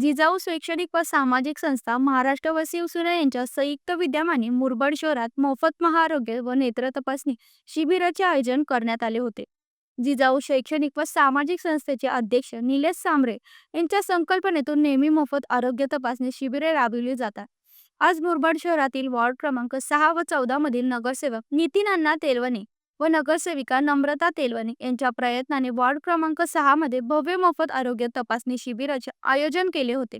जिजाऊ शैक्षणिक व सामाजिक संस्था महाराष्ट्र व शिवसेना यांच्या संयुक्त विद्यमाने मुरबड शहरात मोफत महाआरोग्य व नेत्र तपासणी शिबिराचे आयोजन करण्यात आले होते. जिजाऊ शैक्षणिक व सामाजिक संस्थेचे अध्यक्ष निलेश सांबरे यांच्या संकल्पनेतून नेहमी मोफत आरोग्य तपासणी शिबिरे राबविली जातात. आज मुरबाड शहरातील वॉर्ड क्रमांक सहा व चौदा मधील नगरसेवक नितीन अण्णा तेलवणे व नगरसेविका नम्रता तेलवणे यांच्या प्रयत्नाने वॉर्ड क्रमांक सहा मध्ये भव्य मोफत आरोग्य तपासणी शिबिराचे आयोजन केले होते.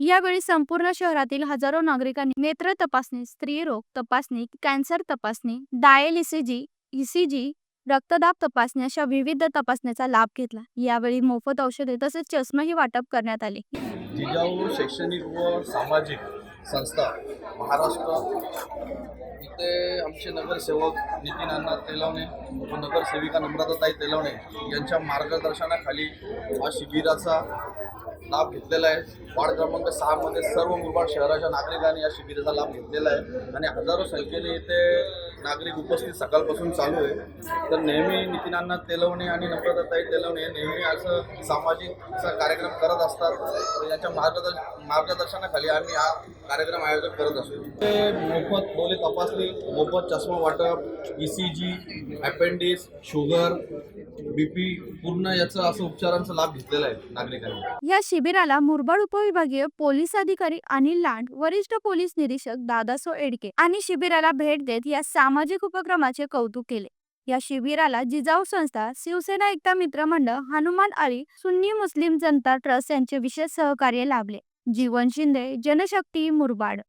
यावेळी संपूर्ण शहरातील हजारो नागरिकांनी नेत्र तपासणी स्त्रीरोग तपासणी कॅन्सर तपासणी डायलिसिजी ईसीजी रक्तदाब तपासणी अशा विविध तपासण्याचा लाभ घेतला. यावेळी मोफत औषधे तसेच चष्माही वाटप करण्यात आले. जिजाऊ शैक्षणिक व सामाजिक संस्था महाराष्ट्र इथे आमचे नगरसेवक नितीन अण्णा तेलवणे व नगरसेविका नम्रताताई तेलवणे यांच्या मार्गदर्शनाखाली हा शिबिराचा लाभ घेतलेला आहे. वार्ड क्रमांक सहामध्ये सर्व मुरबाड शहराच्या नागरिकांनी या शिबिराचा लाभ घेतलेला आहे. आणि हजारो संख्येने इथे नागरिक उपस्थित सकाळपासून चालू आहे. तर नेहमी नितीनांना तेलवणे आणि नम्रताताई तेलवणे नेहमी असं सामाजिकचा कार्यक्रम करत असतात. तर याच्या मार्गदर्शन मार्गदर्शनाखाली आम्ही हा कार्यक्रम आयोजन करत असतो. ते मोफत डोले तपासणी मोफत चष्मा वाटप E C G appendix sugar B P पूर्ण याचं असं उपचारांचा लाभ घेतलेला आहे नागरिकांनी. या शिबिराला मुरबाड उपविभागीय पोलीस अधिकारी अनिल लांड वरिष्ठ पोलीस निरीक्षक दादासो एडके आणि शिबिराला भेट देत या सामाजिक उपक्रमाचे कौतुक केले. या शिबिराला जिजाऊ संस्था शिवसेना एकता मित्र मंडळ हनुमान अली सुन्नी मुस्लिम जनता ट्रस्ट यांचे विशेष सहकार्य लाभले. जीवन शिंदे जनशक्ती मुरबाड.